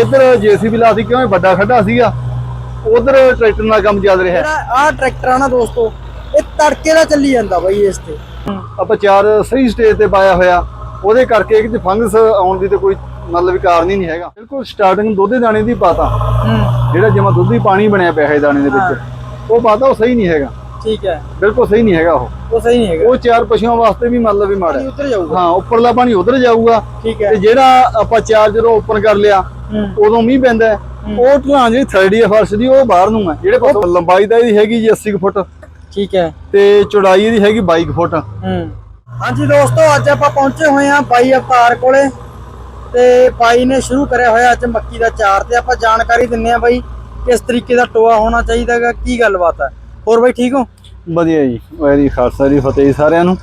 ਇੱਧਰ ਜੀਸੀਬੀ ਲਾਤੀ ਕਿਉਂ ਇਹ ਵੱਡਾ ਖੱਡਾ ਸੀਗਾ। ਉਧਰ ਟਰੈਕਟਰ ਨਾਲ ਕੰਮ ਚੱਲ ਰਿਹਾ। ਹੈ। ਜਿਹੜਾ ਆਹ ਟਰੈਕਟਰ ਆ ਨਾ ਦੋਸਤੋ ਇਹ ਤੜਕੇ ਦਾ ਚੱਲੀ ਜਾਂਦਾ ਬਾਈ ਇਸ ਤੇ। ਆਪਾਂ ਚਾਰ ਸਹੀ ਸਟੇਜ ਤੇ ਪਾਇਆ ਹੋਇਆ। ਉਹਦੇ ਕਰਕੇ ਕਿ ਫੰਗਸ ਆਉਣ ਦੀ ਤੇ ਕੋਈ ਮਤਲਬ ਵੀ ਕਾਰਨ ਹੀ ਨਹੀਂ ਹੈਗਾ। ਬਿਲਕੁਲ ਸਟਾਰਟਿੰਗ ਦੁੱਧੇ ਦਾਣੇ ਦੀ ਪਾਤਾ ਜਿਹੜਾ ਜਮਾ ਦੁੱਧੀ ਪਾਣੀ ਬਣਿਆ ਪਿਆ ਹੈ ਦਾਣੇ ਦੇ ਵਿੱਚ। ਉਹ ਪਾਤਾ ਉਹ ਸਹੀ ਨਹੀਂ ਹੈਗਾ। ਠੀਕ ਹੈ। ਬਿਲਕੁਲ ਸਹੀ ਨਹੀਂ ਹੈਗਾ ਉਹ। ਉਹ ਸਹੀ ਨਹੀਂ ਹੈਗਾ। ਉਹ ਚਾਰ ਪਸ਼ੂਆਂ ਵਾਸਤੇ ਵੀ ਮਤਲਬ ਵੀ ਮਾੜਾ ਪਾਣੀ ਜਾਊਗਾ। ਹਾਂ ਉੱਪਰਲਾ ਪਾਣੀ ਉਧਰ ਜਾਊਗਾ। ਠੀਕ ਹੈ। ਤੇ ਜਿਹੜਾ ਆਪਾਂ ਚਾਰ ਜਦੋਂ ਓਪਨ ਕਰ ਲਿਆ ਉਦੋਂ ਮੀਂਹ ਪੈਂਦਾ। ਉਹ ਢਲਾਣ ਜਿਹੜੀ ਥਰਡੀ ਹੈ ਫਰਸ਼ ਦੀ ਉਹ ਬਾਹਰ ਨੂੰ ਹੈ। ਜਿਹੜੇ ਪਾਸੋਂ ਲੰਬਾਈ ਦਾ ਇਹਦੀ ਹੈਗੀ ਜੀ 80 ਕੁ ਫੁੱਟ। ਠੀਕ ਹੈ। ਤੇ ਚੌੜਾਈ ਇਹਦੀ ਹੈਗੀ 22 ਕੁ ਫੁੱਟ। ਹੂੰ। ਹਾਂਜੀ ਦੋਸਤੋ ਅੱਜ ਆਪਾਂ ਪਹੁੰਚੇ ਹੋਏ ਹਾਂ ਬਾਈ ਅਵਤਾਰ ਕੋਲੇ। ਤੇ ਬਾਈ ਨੇ ਸ਼ੁਰੂ ਕਰਿਆ ਹੋਇਆ ਅੱਜ ਮੱਕੀ ਦਾ ਚਾਰ ਤੇ ਆਪਾਂ ਜਾਣਕਾਰੀ ਦਿੰਨੇ ਆ ਬਾਈ ਕਿਸ ਤਰੀਕੇ ਦਾ ਟੋਆ ਹੋਣਾ ਚਾਹੀਦਾਗਾ ਕੀ ਗੱਲਬਾਤ ਹੈ। ਹੋਰ ਬਾਈ ਠੀਕ ਹੋ? ਵਧੀਆ ਜੀ ਵਾਹਿਗੁਰੂ ਖਾਲਸਾ ਜੀ ਫਤਿਹ ਸਾਰਿਆਂ ਨੂੰ।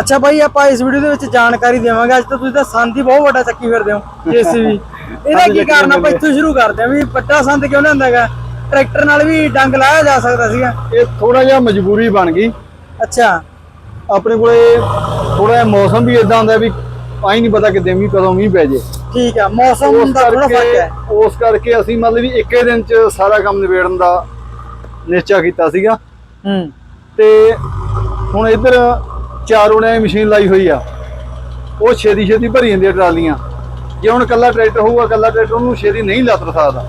ਅੱਛਾ ਬਾਈ ਆਪਾਂ ਇਸ ਵੀਡੀਓ ਦੇ ਵਿੱਚ ਜਾਣਕਾਰੀ ਦੇਵਾਂਗੇ। ਅੱਜ ਤਾਂ ਤੁਸੀਂ ਤਾਂ ਸੰਦ ਹੀ ਬਹੁਤ ਵੱਡਾ ਚੱਕੀ ਫਿਰਦੇ ਹੋ ਜੀਸੀਬੀ। ਇਹਦਾ ਕੀ ਕਾਰਨ ਆਪਾਂ ਇੱਥੋਂ ਸ਼ੁਰੂ ਕਰਦੇ ਹਾਂ ਵੀ ਵੱਡਾ ਸੰਦ ਕਿਉਂ ਲਿਆਂਦਾ ਹੈਗਾ? ਟਰੈਕਟਰ ਨਾਲ ਵੀ ਡੰਗ ਲਾਇਆ ਜਾ ਸਕਦਾ ਸੀਗਾ। ਇਹ ਥੋੜਾ ਜਿਹਾ ਮਜਬੂਰੀ ਬਣ ਗਈ। ਅੱਛਾ। ਆਪਣੇ ਕੋਲੇ ਥੋੜਾ ਜਿਹਾ ਮੌਸਮ ਵੀ ਇਦਾਂ ਹੁੰਦਾ ਵੀ ਆਈ ਨਹੀਂ ਪਤਾ ਕਿਤੇ ਮੀਂਹ ਕਦੋਂ ਮੀਂਹ ਪੈ ਜੇ। ਠੀਕ ਹੈ ਮੌਸਮ ਦਾ ਥੋੜਾ ਫ਼ਰਕ ਹੈ। ਉਸ ਕਰਕੇ ਅਸੀਂ ਮਤਲਬ ਵੀ ਇੱਕੇ ਦਿਨ ਚ ਸਾਰਾ ਕੰਮ ਨਿਬੇੜਨ ਦਾ ਨਿਸ਼ਚਾ ਕੀਤਾ ਸੀਗਾ। ਹੂੰ। ਤੇ ਹੁਣ ਇੱਧਰ ਚਾਰੋਂ ਨੇ ਮਸ਼ੀਨ ਲਾਈ ਹੋਈ ਆ। ਉਹ ਛੇਤੀ ਛੇਤੀ ਭਰੀ ਜਾਂਦੀਆਂ ਟਰਾਲੀਆਂ। ਜੇ ਹੁਣ ਕੱਲਾ ਟਰੈਕਟਰ ਹੋਊਗਾ ਕੱਲਾ ਟਰੈਕਟਰ ਉਹਨੂੰ ਛੇਤੀ ਨਹੀਂ ਲੱਤ ਸਕਦਾ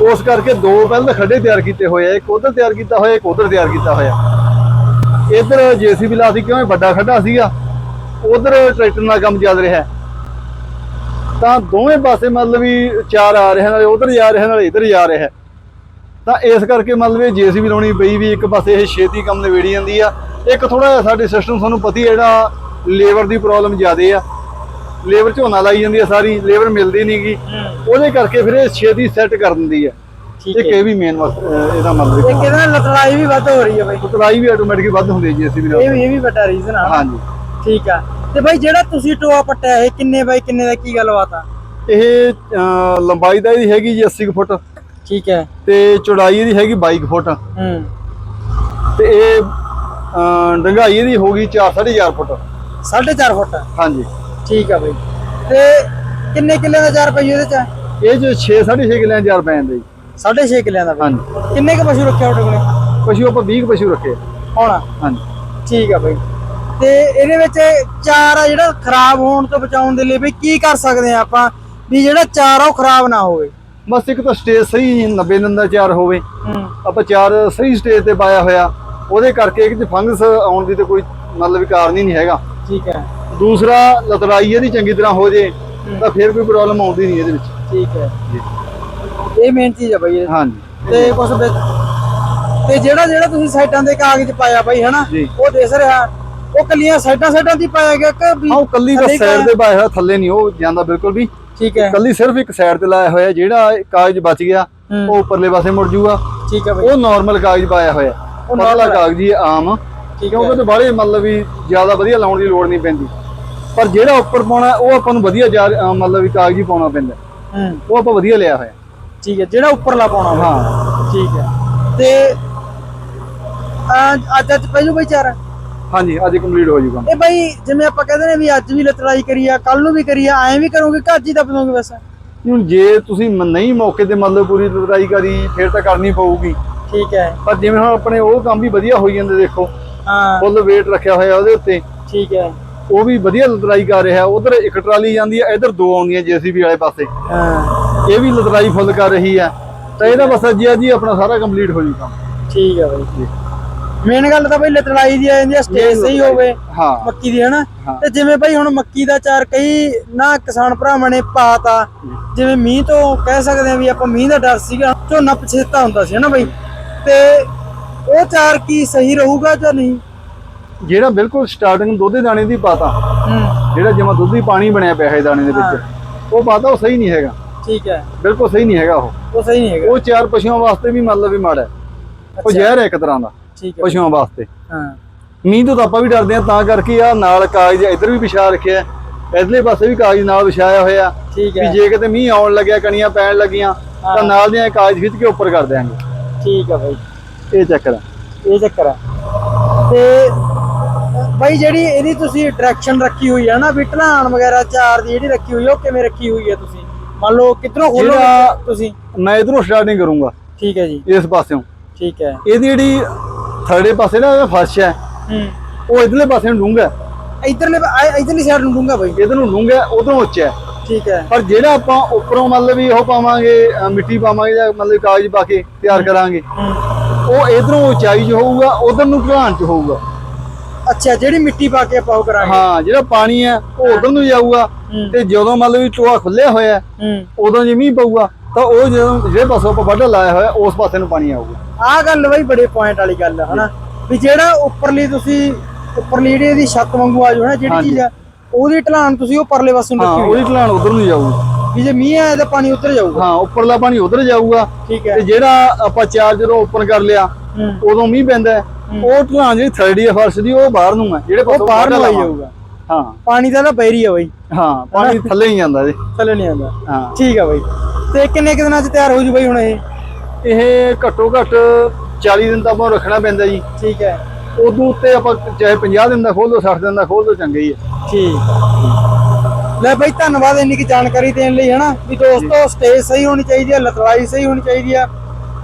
ਉਸ ਕਰਕੇ ਦੋ ਪਹਿਲਾਂ ਖੱਡੇ ਤਿਆਰ ਕੀਤੇ ਹੋਏ ਆ। ਇੱਕ ਉਧਰ ਤਿਆਰ ਕੀਤਾ ਹੋਇਆ ਇੱਕ ਉਧਰ ਤਿਆਰ ਕੀਤਾ ਹੋਇਆ। ਇੱਧਰ ਜੀਸੀਬੀ ਲਾਤੀ ਕਿਉਂ? ਇਹ ਵੱਡਾ ਖੱਡਾ ਸੀਗਾ। ਉਧਰ ਟਰੈਕਟਰ ਨਾਲ ਕੰਮ ਚੱਲ ਰਿਹਾ। ਤਾਂ ਦੋਵੇਂ ਪਾਸੇ ਮਤਲਬ ਵੀ ਚਾਰ ਆ ਰਹੇ ਨਾਲੇ ਉਧਰ ਜਾ ਰਿਹਾ ਨਾਲੇ ਇੱਧਰ ਜਾ ਰਿਹਾ ਹੈ। ਤਾਂ ਇਸ ਕਰਕੇ ਮਤਲਬ ਇਹ ਜੀਸੀਬੀ ਲਾਉਣੀ ਪਈ ਵੀ ਇੱਕ ਪਾਸੇ ਇਹ ਛੇਤੀ ਕੰਮ ਨਿਬੇੜੀ ਜਾਂਦੀ ਆ। ਇੱਕ ਥੋੜਾ ਜਿਹਾ ਸਾਡੇ ਸਿਸਟਮ ਤੁਹਾਨੂੰ ਪਤਾ ਜਿਹੜਾ ਲੇਬਰ ਦੀ ਪ੍ਰੋਬਲਮ ਜ਼ਿਆਦੇ ਆ। ਲੇਬਰ ਝੋਨਾ ਲਾਈ ਜਾਂਦੀ ਆ ਸਾਰੀ ਲੇਬਰ ਮਿਲਦੀ ਨਹੀਂਗੀ ਉਹਦੇ ਕਰਕੇ ਫਿਰ ਇਹ ਛੇਤੀ ਸੈੱਟ ਕਰ ਦਿੰਦੀ ਆ। ਇਹ ਵੀ ਮੇਨ ਇਹਦਾ ਮਤਲਬ ਇਹ ਹੈ ਕਿਹਦੇ ਲਤੜਾਈ ਵੀ ਵੱਧ ਹੋ ਰਹੀ ਹੈ ਬਾਈ। ਉਤਰਾਈ ਵੀ ਆਟੋਮੈਟਿਕ ਵੱਧ ਹੁੰਦੀ ਹੈ ਜੀਸੀਬੀ ਇਹ ਨਾਲ ਵੀ ਇਹ ਵੀ ਵੱਡਾ ਰੀਜ਼ਨ ਆ। ਹਾਂਜੀ। ਠੀਕ ਆ। ਤੇ ਬਾਈ ਜਿਹੜਾ ਤੁਸੀਂ ਟੋਆ ਪੱਟਿਆ ਇਹ ਕਿੰਨੇ ਬਾਈ ਕਿੰਨੇ ਦਾ ਕੀ ਗੱਲਬਾਤ ਆ? ਇਹ ਲੰਬਾਈ ਦਾ ਇਹਦੀ ਹੈਗੀ ਜੀ 80 ਕੁ ਫੁੱਟ। ਠੀਕ ਹੈ। ਤੇ ਚੌੜਾਈ ਇਹਦੀ ਹੈਗੀ 22 ਕੁ ਫੁੱਟ। ਹੂੰ। ਤੇ ਇਹ ਡੂੰਘਾਈ ਇਹਦੀ ਹੋਗੀ 4.5 ਫੁੱਟ। 4.5 ਫੁੱਟ? ਹਾਂਜੀ। ਠੀਕ ਆ ਬਾਈ। ਤੇ ਕਿੰਨੇ ਕਿੱਲੇ ਦਾ ਚਾਰ ਪਈ ਉਹਦੇ ਚ? ਇਹ ਜੋ 6 6.5 ਕਿੱਲਿਆਂ ਚਾਰ ਪੈ ਜਾਂਦੇ ਜੀ। 6.5 ਕਿੱਲਿਆਂ ਦਾ ਬਾਈ। ਹਾਂਜੀ। ਕਿੰਨੇ ਕ ਪਸ਼ੂ ਰੱਖਿਆ ਤੁਹਾਡੇ ਕੋਲੇ? ਪਸ਼ੂ ਆਪਾਂ 20 ਕੁ ਪਸ਼ੂ ਰੱਖੇ। ਹੋਣਾ। ਹਾਂਜੀ। ਠੀਕ ਆ ਬਾਈ। ਤੇ ਇਹਦੇ ਵਿੱਚ ਚਾਰ ਆ ਜਿਹੜਾ ਖਰਾਬ ਹੋਣ ਤੋਂ ਬਚਾਉਣ ਦੇ ਲਈ ਵੀ ਕੀ ਕਰ ਸਕਦੇ ਆ ਆਪਾਂ? ਵੀ ਜਿਹੜਾ ਚਾਰ ਉਹ ਖਰਾਬ ਨਾ ਹੋਵੇ। ਬਸ ਇੱਕ ਤਾਂ ਸਟੇਜ ਸਹੀ 90 ਦਿਨ ਦਾ ਚਾਰ ਹੋਵੇ। ਹੂੰ। ਆਪਾਂ ਚਾਰ ਸਹੀ ਸਟੇਜ ਤੇ ਪਾਇਆ ਹੋਇਆ। ਉਹਦੇ ਕਰਕੇ ਕਿ ਫੰਗਸ ਆਉਣ ਦੀ ਤੇ ਕੋਈ ਮਤਲਬ ਕਾਰਨ ਹੀ ਨਹੀਂ ਹੈਗਾ। ਠੀਕ ਹੈ। ਦੂਸਰਾ ਲਤੜਾਈ ਇਹਦੀ ਚੰਗੀ ਤਰ੍ਹਾਂ ਹੋ ਜੇ ਤਾਂ ਫਿਰ ਕੋਈ ਪ੍ਰੋਬਲਮ ਆਉਂਦੀ ਨਹੀਂ ਇਹਦੇ ਵਿੱਚ। ਠੀਕ ਹੈ। ਇਹ ਮੇਨ ਚੀਜ਼ ਆ ਬਾਈ ਇਹ। ਹਾਂਜੀ। ਤੇ ਵਿੱਚ ਤੇ ਜਿਹੜਾ ਜਿਹੜਾ ਤੁਸੀਂ ਸਾਈਡਾਂ ਦੇ ਕਾਗਜ਼ ਪਾਇਆ ਬਾਈ ਹਨਾ। ਉਹ ਦਿਸ ਰਿਹਾ। ਉਹ ਕੱਲੀਆਂ ਸਾਈਡਾਂ ਸਾਈਡਾਂ ਦੀ ਪਾਇਆ ਗਿਆ ਕਿ ਵੀ ਹਾਂ ਉਹ ਕੱਲੀ ਥੱਲੇ ਸਾਈਡ ਤੇ ਪਾਇਆ ਹੋਇਆ ਥੱਲੇ ਨਹੀਂ ਉਹ ਜਾਂਦਾ ਬਿਲਕੁਲ ਵੀ। ਠੀਕ ਹੈ। ਕੱਲੀ ਸਿਰਫ ਇੱਕ ਸਾਈਡ ਤੇ ਲਾਇਆ ਹੋਇਆ ਜਿਹੜਾ ਕਾਗਜ਼ ਬਚ ਗਿਆ। ਉਹ ਉੱਪਰਲੇ ਪਾਸੇ ਮੁੜ ਜੂਗਾ। ਠੀਕ ਹੈ ਬਾਈ। ਉਹ ਨਾਰਮਲ ਕਾਗਜ਼ ਪਾਇਆ ਹੋਇਆ। ਉਹ ਨਾਲਾ ਕਾਗਜ਼ ਆਮ। ਠੀਕ ਕਿਉਂਕਿ ਤੇ ਬਾਹਲੇ ਮਤਲਬ ਵੀ ਜ਼ਿਆਦਾ ਵਧੀਆ ਲਾਉਣ ਦੀ ਲੋੜ ਨਹੀਂ ਪੈਂਦੀ। ਪਰ ਜਿਹੜਾ ਉੱਪਰ ਪਾਉਣਾ ਉਹ ਆਪਾਂ ਨੂੰ ਵਧੀਆ ਮਤਲਬ ਵੀ ਕਾਗਜ਼ ਹੀ ਪਾਉਣਾ ਪੈਂਦਾ। ਉਹ ਆਪਾਂ ਵਧੀਆ ਲਿਆ ਹੋਇਆ। ਠੀਕ ਹੈ ਜਿਹੜਾ ਉੱਪਰਲਾ ਪਾਉਣਾ। ਹਾਂ। ਠੀਕ ਹੈ। ਤੇ ਅੱਜ ਅੱਜ ਪਹਿਲੂ ਬਾਈ ਚਾਰ? ਹਾਂਜੀ ਅੱਜ ਕੰਪਲੀਟ ਹੋ ਜੂਗਾ ਇਹ ਬਾਈ ਜਿਵੇਂ ਆਪਾਂ ਕਹਿੰਦੇ ਨੇ ਵੀ ਅੱਜ ਵੀ ਲਤੜਾਈ ਕਰੀ ਆ ਕੱਲ ਨੂੰ ਵੀ ਕਰੀ ਆ ਐਂ ਵੀ ਕਰੋਗੇ ਅੱਜ ਹੀ ਦੱਬ ਦੋਗੇ ਬਸ? ਹੁਣ ਜੇ ਤੁਸੀਂ ਨਹੀਂ ਮੌਕੇ ਤੇ ਮਤਲਬ ਪੂਰੀ ਲੜਾਈ ਕਰੀ ਫਿਰ ਤਾਂ ਕਰਨੀ ਪਊਗੀ। ਠੀਕ ਹੈ। ਪਰ ਜਿਵੇਂ ਹੁਣ ਆਪਣੇ ਉਹ ਕੰਮ ਵੀ ਵਧੀਆ ਹੋਈ ਜਾਂਦੇ ਦੇਖੋ ਹਾਂ। ਫੁੱਲ weight ਰੱਖਿਆ ਹੋਇਆ ਉਹਦੇ ਉੱਤੇ। ਠੀਕ ਹੈ। ਉਹ ਵੀ ਵਧੀਆ ਲੜਾਈ ਕਰ ਰਿਹਾ ਉਧਰ ਇੱਕ ਟਰਾਲੀ ਜਾਂਦੀ ਹੈ ਇਧਰ ਦੋ ਆਉਂਦੀਆਂ ਜੀਸੀਬੀ ਵਾਲੇ ਪਾਸੇ। ਹਾਂ। ਇਹ ਵੀ ਲੜਾਈ ਫੁੱਲ ਕਰ ਰਹੀ ਹੈ ਤਾਂ ਇਹਦਾ ਬਸ ਅੱਜ ਜੀ ਆਪਣਾ ਸਾਰਾ ਕੰਪਲੀਟ ਹੋ ਜੂ ਕੰਮ ਠੀਕ ਹੈ ਬਾਈ। ਮੇਨ ਗੱਲ ਤਾਂ ਬਈ ਲਤੜਾਈ ਦੀ ਆ ਜਾਂਦੀ ਆ ਸਟੇਜ ਸਹੀ। ਹੋਵੇ ਹਾਂ। ਮੱਕੀ ਦੀ ਹਨਾ। ਤੇ ਜਿਵੇਂ ਭਾਈ ਹੁਣ ਮੱਕੀ ਦਾ ਚਾਰ ਕਈ ਨਾ ਕਿਸਾਨ ਭਰਾਵਾਂ ਨੇ ਪਾਤਾ ਜਿਵੇਂ ਮੀਂਹ ਤੋਂ ਕਹਿ ਸਕਦੇ ਆ ਵੀ ਆਪਾਂ ਮੀਂਹ ਦਾ ਡਰ ਸੀਗਾ ਝੋਨਾ ਪਛੇਤਾ ਹੁੰਦਾ ਸੀ ਹਨਾ ਬਈ? ਤੇ ਉਹ ਚਾਰ ਕੀ ਸਹੀ ਰਹੂਗਾ ਜਾਂ ਨਹੀਂ? ਜਿਹੜਾ ਬਿਲਕੁਲ ਸਟਾਰਟਿੰਗ ਦੁੱਧੇ ਦਾਣੇ ਦੀ ਪਾਤਾ ਜਿਹੜਾ ਜਮਾ ਦੁੱਧੀ ਪਾਣੀ ਬਣਿਆ ਪਿਆ ਹੈ ਦਾਣੇ ਦੇ ਵਿੱਚ ਉਹ ਪਾਤਾ ਉਹ ਸਹੀ ਨਹੀਂ ਹੈਗਾ। ਠੀਕ ਹੈ। ਬਿਲਕੁਲ ਸਹੀ ਨਹੀਂ ਹੈਗਾ ਉਹ। ਉਹ ਸਹੀ ਨਹੀਂ ਹੈਗਾ। ਉਹ ਚਾਰ ਪਸ਼ੂਆਂ ਵਾਸਤੇ ਵੀ ਮਤਲਬ ਵੀ ਮਾੜਾ ਹੈ। ਉਹ ਜ਼ਹਿਰ ਹੈ ਇੱਕ ਤਰ੍ਹਾਂ ਦਾ। ਠੀਕ ਹੈ ਪਸ਼ੂਆਂ ਵਾਸਤੇ। ਹਾਂ। ਮੀਂਹ ਤੋਂ ਤਾਂ ਆਪਾਂ ਵੀ ਡਰਦੇ ਆ ਤਾਂ ਕਰਕੇ ਆ ਨਾਲ ਕਾਗਜ਼ ਇੱਧਰ ਵੀ ਵਿਛਾ ਰੱਖਿਆ ਇਧਰਲੇ ਪਾਸੇ ਵੀ ਕਾਗਜ਼ ਨਾਲ ਵਿਛਾਇਆ ਹੋਇਆ। ਠੀਕ ਵੀ ਹੈ। ਜੇ ਕਿਤੇ ਮੀਂਹ ਆਉਣ ਲੱਗਿਆ ਕਣੀਆਂ ਪੈਣ ਲੱਗੀਆਂ ਤਾਂ। ਨਾਲ ਦੀਆਂ ਕਾਗਜ਼ ਖਿੱਚ ਕੇ ਉੱਪਰ ਕਰ ਦਿਆਂਗੇ। ਠੀਕ ਹੈ ਬਾਈ। ਇਹ ਚੱਕਰ ਹੈ। ਇਹ ਚੱਕਰ ਆ ਤੇ ਬਾਈ ਜਿਹੜੀ ਇਹਦੀ ਤੁਸੀਂ ਡਾਇਰੈਕਸ਼ਨ ਰੱਖੀ ਹੋਈ ਹੈ ਨਾ ਵੀ ਢਲਾਣ ਵਗੈਰਾ ਚਾਰ ਦੀ ਜਿਹੜੀ ਰੱਖੀ ਹੋਈ ਹੈ ਉਹ ਕਿਵੇਂ ਰੱਖੀ ਹੋਈ ਹੈ ਤੁਸੀਂ? ਮੰਨ ਲਓ ਕਿੱਧਰੋਂ ਖੋਲੋਗੇ ਤੁਸੀਂ? ਮੈਂ ਇਧਰੋਂ ਸਟਾਰਟਿੰਗ ਕਰੂੰਗਾ। ਠੀਕ ਹੈ ਜੀ। ਇਸ ਪਾਸਿਓਂ। ਠੀਕ ਹੈ। ਇਹਦੀ ਜਿਹੜੀ ਥਰਡੇ ਪਾਸੇ ਨਾ ਫਰਸ਼ ਹੈ। ਹੂੰ। ਉਹ ਇਧਰਲੇ ਪਾਸੇ ਨੂੰ ਡੂੰਘਾ ਇਧਰਲੇ ਇਧਰਲੀ ਸਾਈਡ ਨੂੰ ਡੂੰਗਾ ਬਾਈ। ਇਧਰ ਨੂੰ ਡੂੰਘਾ ਉਧਰੋਂ ਉੱਚਾ ਹੈ। ਠੀਕ ਹੈ। ਪਰ ਜਿਹੜਾ ਆਪਾਂ ਉੱਪਰੋਂ ਮਤਲਬ ਵੀ ਉਹ ਪਾਵਾਂਗੇ ਮਿੱਟੀ ਪਾਵਾਂਗੇ ਜਾਂ ਮਤਲਬ ਕਾਗਜ਼ ਪਾ ਕੇ ਤਿਆਰ ਕਰਾਂਗੇ ਹੂੰ। ਉਹ ਇਧਰੋਂ ਉਚਾਈ 'ਚ ਹੋਊਗਾ ਉਧਰ ਨੂੰ ਢਲਾਣ 'ਚ ਹੋਊਗਾ। ਅੱਛਾ ਜਿਹੜੀ ਮਿੱਟੀ ਪਾ ਕੇ ਆਪਾਂ ਉਹ ਕਰਾਂਗੇ। ਹਾਂ ਜਿਹੜਾ ਪਾਣੀ ਹੈ ਉਹ ਉਧਰ ਨੂੰ ਜਾਊਗਾ ਹੂੰ। ਤੇ ਜਦੋਂ ਮਤਲਬ ਵੀ ਟੋਆ ਖੁੱਲਿਆ ਹੋਇਆ ਹੈ, ਹੂੰ। ਉਦੋਂ ਜੇ ਮੀਂਹ ਪਊਗਾ। ਤਾਂ ਉਹ ਜਦੋਂ ਜਿਹੜੇ ਪਾਸੋਂ ਆਪਾਂ ਵੱਢ ਲਾਇਆ ਹੋਇਆ ਉਸ ਪਾਸੇ ਨੂੰ ਪਾਣੀ ਆਊਗਾ। ਆਹ ਗੱਲ ਬਈ ਬੜੇ ਪੁਆਇੰਟ ਵਾਲੀ ਗੱਲ ਹੈ ਹਨਾ? ਵੀ ਜਿਹੜਾ ਉੱਪਰਲੀ ਤੁਸੀਂ ਉੱਪਰਲੀ ਜਿਹੜੀ ਇਹਦੀ ਛੱਤ ਵਾਂਗੂ ਆ ਨਾ ਜਿਹੜੀ। ਚੀਜ਼ ਆ ਉਹਦੀ ਢਲਾਣ ਤੁਸੀਂ ਉਹ ਪਰਲੇ ਪਾਸੇ ਨੂੰ ਰੱਖੀ ਹੋਈ ਉਹਦੀ ਢਲਾਣ ਉਧਰ ਨੂੰ ਜਾਊਗੀ। ਆ। ਵੀ ਜੇ ਮੀਂਹ ਆਇਆ ਤਾਂ ਪਾਣੀ ਉੱਤਰ ਜਾਊਗਾ। ਹਾਂ ਉੱਪਰਲਾ ਪਾਣੀ ਉਧਰ ਜਾਊਗਾ। ਠੀਕ ਹੈ। ਤੇ ਜਿਹੜਾ ਆਪਾਂ ਚਾਰ ਜਦੋਂ ਓਪਨ ਕਰ ਲਿਆ ਉਦੋਂ ਮੀਂਹ ਪੈਂਦਾ ਉਹ ਢਲਾਣ ਜਿਹੜੀ ਥਰਡੀ ਹੈ ਫਰਸ਼ ਦੀ ਉਹ ਬਾਹਰ ਨੂੰ ਹੈ। ਜਿਹੜੇ ਪਾਸੋਂ ਬਾਹਰ ਨੂੰ ਆਈ। ਜਾਊਗਾ। ਹਾਂ। ਪਾਣੀ ਦਾ ਤਾਂ ਬੈਰੀ ਆ ਬਈ। ਹਾਂ ਪਾਣੀ ਥੱਲੇ ਹੀ ਜਾਂਦਾ ਜੀ। ਥੱਲੇ ਨਹੀਂ ਆਉਂਦਾ। ਹਾਂ। ਠੀਕ ਆ ਬਈ। ਤੇ ਕਿੰਨੇ ਕੁ ਦਿਨਾਂ ਚ ਤਿਆਰ ਹੋ ਜੂ ਬਈ ਹੁਣ ਇਹ? ਇਹ ਘੱਟੋ ਘੱਟ 40 ਦਿਨ ਤਾਂ ਆਪਾਂ ਰੱਖਣਾ ਪੈਂਦਾ ਜੀ। ਠੀਕ ਹੈ। ਉਦੋਂ ਉੱਤੇ ਆਪਾਂ ਚਾਹੇ 50 ਦਿਨ ਦਾ ਖੋਲ ਦੋ 60 ਦਿਨ ਦਾ ਖੋਲ ਦੋ ਚੰਗਾ ਹੀ ਹੈ। ਠੀਕ। ਲੈ ਬਈ ਧੰਨਵਾਦ ਇੰਨੀ ਕੀ ਜਾਣਕਾਰੀ ਦੇਣ ਲਈ ਹਨਾ? ਵੀ ਦੋਸਤੋ ਸਟੇਜ ਸਹੀ ਹੋਣੀ ਚਾਹੀਦੀ ਹੈ ਲਤੜਾਈ ਸਹੀ ਹੋਣੀ ਚਾਹੀਦੀ ਆ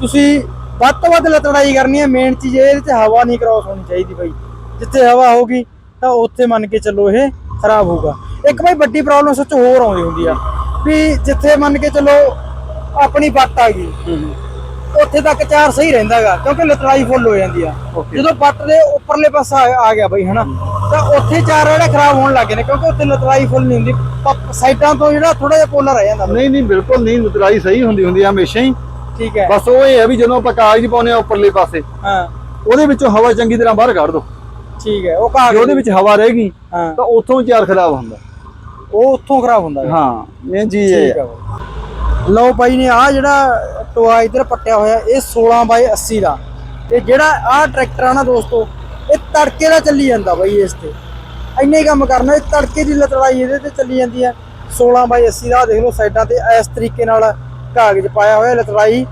ਤੁਸੀਂ ਵੱਧ ਤੋਂ ਵੱਧ ਲਤੜਾਈ ਕਰਨੀ ਹੈ ਮੇਨ ਚੀਜ਼ ਇਹ ਇਹਦੇ ਚ ਹਵਾ ਨਹੀਂ ਕ੍ਰਾਸ ਹੋਣੀ ਚਾਹੀਦੀ ਬਈ। ਜਿੱਥੇ ਹਵਾ ਹੋਊਗੀ ਤਾਂ ਉੱਥੇ ਮੰਨ ਕੇ ਚੱਲੋ ਇਹ ਖਰਾਬ ਹੋਊਗਾ। ਇੱਕ ਬਈ ਵੱਡੀ ਪ੍ਰੋਬਲਮ ਸੱਚ ਹੋਰ ਆਉਂਦੀ ਹੁੰਦੀ ਆ। ਵੀ ਜਿੱਥੇ ਮੰਨ ਕੇ ਚੱਲੋ ਆਪਣੀ ਵੱਟ ਆ ਗਈ ਉੱਥੇ ਤੱਕ ਚਾਰ ਸਹੀ ਰਹਿੰਦਾਗਾ ਕਿਉਂਕਿ ਲਤੜਾਈ ਫੁੱਲ ਹੋ ਜਾਂਦੀ ਆ. ਜਦੋਂ ਪੱਟ ਦੇ ਉੱਪਰਲੇ ਪਾਸਾ ਆ ਗਿਆ ਬਈ ਹਨਾ? ਤਾਂ ਉੱਥੇ ਚਾਰ ਜਿਹੜੇ ਖਰਾਬ ਹੋਣ ਲੱਗੇ ਨੇ ਕਿਉਂਕਿ ਉੱਥੇ ਲਤੜਾਈ ਫੁੱਲ ਨਹੀਂ ਹੁੰਦੀ। ਸਾਈਡਾਂ ਤੋਂ ਜਿਹੜਾ ਥੋੜਾ ਜਿਹਾ ਪੋਲਾ ਰਹਿ ਜਾਂਦਾ। ਨਹੀਂ ਨਹੀਂ ਬਿਲਕੁਲ ਨਹੀਂ ਨੁਤਰਾਈ ਸਹੀ ਹੁੰਦੀ ਹੁੰਦੀ ਆ ਹਮੇਸ਼ਾ ਹੀ। ਠੀਕ ਹੈ। ਬਸ ਉਹ ਇਹ ਹੈ ਵੀ ਜਦੋਂ ਆਪਾਂ ਕਾਗਜ਼ ਪਾਉਨੇ ਆ ਉੱਪਰਲੇ ਪਾਸੇ ਹਾਂ। ਉਹਦੇ ਵਿੱਚੋਂ ਹਵਾ ਚੰਗੀ ਤਰ੍ਹਾਂ ਬਾਹਰ ਕੱਢ ਦੋ। ਠੀਕ ਹੈ ਉਹ ਘਾਹ ਜੇ ਉਹਦੇ ਵਿੱਚ ਹਵਾ ਰਹੇਗੀ ਤਾਂ ਉੱਥੋਂ ਚਾਰ ਖਰਾਬ ਹੁੰਦਾ। ਉਹ ਉੱਥੋਂ ਖਰਾਬ ਹੁੰਦਾ ਹੈ ਹਾਂ ਇਹ ਚੀਜ਼ ਇਹ ਠੀਕ ਹੈ ਹੈ ਬਈ। ਲਓ ਬਾਈ ਨੇ ਆ ਜਿਹੜਾ ਟੋਆ ਇਧਰ ਪੱਟਿਆ ਹੋਇਆ ਇਹ 16 ਬਾਈ 80 ਦਾ। ਤੇ ਜਿਹੜਾ ਆ ਟਰੈਕਟਰ ਆ ਨਾ ਦੋਸਤੋ ਇਹ ਤੜਕੇ ਦਾ ਚੱਲੀ ਜਾਂਦਾ ਬਾਈ ਇਸ ਤੇ। ਇੰਨੇ ਹੀ ਕੰਮ ਕਰਨਾ ਇਹ ਤੜਕੇ ਦੀ ਲਤੜਾਈ ਇਹਦੇ ਤੇ ਚੱਲੀ ਜਾਂਦੀ ਹੈ 16 ਬਾਈ 80 ਦਾ ਆਹ ਦੇਖ ਲਓ ਸਾਈਡਾਂ ਤੇ ਇਸ ਤਰੀਕੇ ਨਾਲ ਕਾਗਜ਼ ਪਾਇਆ ਹੋਇਆ ਲਤੜਾਈ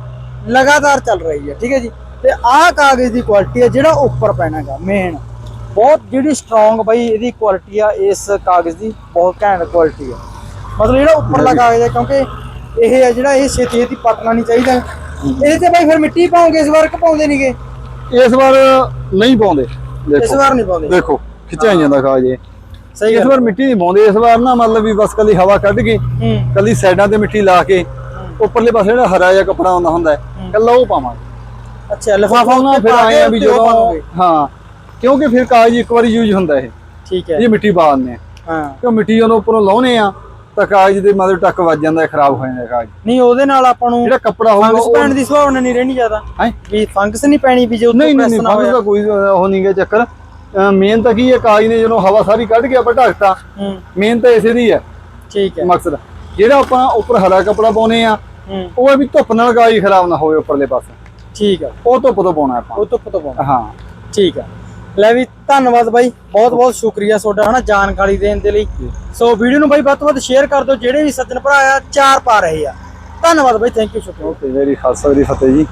ਲਗਾਤਾਰ ਚੱਲ ਰਹੀ ਹੈ ਠੀਕ ਹੈ ਜੀ। ਤੇ ਆਹ ਕਾਗਜ਼ ਦੀ ਕੁਆਲਿਟੀ ਹੈ ਜਿਹੜਾ ਉੱਪਰ ਪੈਣਾਗਾ ਮੇਨ ਬਹੁਤ ਜਿਹੜੀ ਸਟਰੋਂਗ ਬਾਈ ਇਹਦੀ ਕੁਆਲਿਟੀ ਆ ਇਸ ਕਾਗਜ਼ ਦੀ ਬਹੁਤ ਘੈਂਟ ਕੁਆਲਿਟੀ ਹੈ ਮਤਲਬ ਜਿਹੜਾ ਉੱਪਰਲਾ ਕਾਗਜ਼ ਹੈ ਕਿਉਂਕਿ ਇਹ ਹੈ ਜਿਹੜਾ ਇਹ ਛੇਤੀ ਛੇਤੀ ਪੱਟਣਾ ਨਹੀਂ ਚਾਹੀਦਾ। ਇਹਦੇ ਤੇ ਬਾਈ ਫਿਰ ਮਿੱਟੀ ਪਾਉਂਗੇ ਇਸ ਵਾਰ ਕਿ ਪਾਉਂਦੇ ਨਹੀਂਗੇ ਇਸ ਵਾਰ ਨਹੀਂ ਪਾਉਂਦੇ। ਇਸ ਵਾਰ ਨਹੀਂ ਪਾਉਂਦੇ। ਦੇਖੋ ਖਿੱਚਿਆ ਜਾਂਦਾ ਕਾਗਜ਼ ਇਹ। ਸਹੀ ਇਸ ਵਾਰ ਮਿੱਟੀ ਨਹੀਂ ਪਾਉਂਦੇ ਇਸ ਵਾਰ ਨਾ ਮਤਲਬ ਵੀ ਬਸ ਕੱਲੀ ਹਵਾ ਕੱਢ ਕੇ ਕੱਲੀ ਸਾਈਡਾਂ ਤੇ ਮਿੱਟੀ ਲਾ ਕੇ ਉੱਪਰਲੇ ਪਾਸੇ ਜਿਹੜਾ ਹਰਾ ਜਿਹਾ ਕੱਪੜਾ ਹੁੰਦਾ ਹੁੰਦਾ ਹੈ। ਕੱਲਾ ਉਹ ਪਾਵਾਂਗੇ। ਅੱਛਾ ਲਫਾਫਾ ਉਹਨਾਂ ਫਿਰ ਆਏ ਆ ਵੀ ਜਦੋਂ ਹਾਂ। ਕਿਉਂਕਿ ਫਿਰ ਕਾਗਜ਼ ਇੱਕ ਵਾਰੀ ਯੂਜ਼ ਹੁੰਦਾ ਇਹ। ਠੀਕ ਹੈ। ਇਹ ਮਿੱਟੀ ਆ। ਹਾਂ। ਕਿਉਂ ਮਿੱਟੀ ਜਦੋਂ ਉੱਪਰੋਂ ਲਾਉਨੇ ਆ ਤਾਂ ਕਾਗਜ਼ ਦੇ ਮਤਲਬ ਟੱਕ ਵੱਜ ਜਾਂਦਾ ਖਰਾਬ ਹੋ ਜਾਂਦਾ ਕਾਗਜ਼। ਨਹੀਂ ਉਹਦੇ ਨਾਲ ਆਪਾਂ ਨੂੰ ਜਿਹੜਾ ਕੱਪੜਾ ਹੋਊਗਾ ਫੰਗਸ ਪੈਣ ਦੀ ਸੰਭਾਵਨਾ ਨਹੀਂ ਰਹਿਣੀ ਜ਼ਿਆਦਾ। ਹੈਂ? ਵੀ ਫੰਗਸ ਨਹੀਂ ਪੈਣੀ ਵੀ ਜੇ ਉੱਤੇ ਨਹੀਂ ਨਹੀਂ ਫੰਗਸ ਦਾ ਕੋਈ ਉਹ ਨਹੀਂ ਗਾ ਚੱਕਰ। ਮੇਨ ਤਾਂ ਕੀ ਹੈ ਕਾਗਜ਼ ਨੇ ਜਦੋਂ ਹਵਾ ਸਾਰੀ ਕੱਢ ਕੇ ਆਪਾਂ ਢੱਕਤਾ ਹੂੰ। ਮੇਨ ਤਾਂ ਇਸੇ ਦੀ ਹੈ। ਠੀਕ ਹੈ। ਮਕਸਦ। ਜਿਹੜਾ ਆਪਾਂ ਉੱਪਰ ਹਰਾ ਕੱਪੜਾ ਪਾਉਨੇ ਆ ਉਹ ਹੈ ਵੀ ਧੁੱਪ ਨਾਲ ਕਾਗਜ਼ ਖਰਾਬ ਨਾ ਹੋਵੇ ਉੱਪਰਲੇ ਪਾਸੇ। ਠੀਕ ਹੈ ਉਹ ਧੁੱਪ ਤੋਂ ਪਾਉਣਾ ਆਪਾਂ। ਉਹ ਧੁੱਪ ਤੋਂ ਪਾਉਣਾ। ਹਾਂ। ਠੀਕ ਹੈ ਲੈ ਵੀ ਧੰਨਵਾਦ ਬਾਈ, ਬਹੁਤ ਬਹੁਤ ਸ਼ੁਕਰੀਆ ਤੁਹਾਡਾ, ਹਨਾ, ਜਾਣਕਾਰੀ ਦੇਣ ਦੇ ਲਈ। ਸੋ ਵੀਡੀਓ ਨੂੰ ਬਾਈ ਵੱਧ ਤੋਂ ਵੱਧ ਸ਼ੇਅਰ ਕਰ ਦਿਓ, ਜਿਹੜੇ ਵੀ ਸੱਜਣ ਭਰਾ ਆ, ਚਾਰ ਪਾ ਰਹੇ ਆ। ਧੰਨਵਾਦ ਬਾਈ ਥੈਂਕ ਯੂ ਸ਼ੁਕਰੀਆ। ਓਕੇ ਵੈਰੀ ਖਾਲਸਾ ਵੈਰੀ ਫਤਿਹ ਜੀ।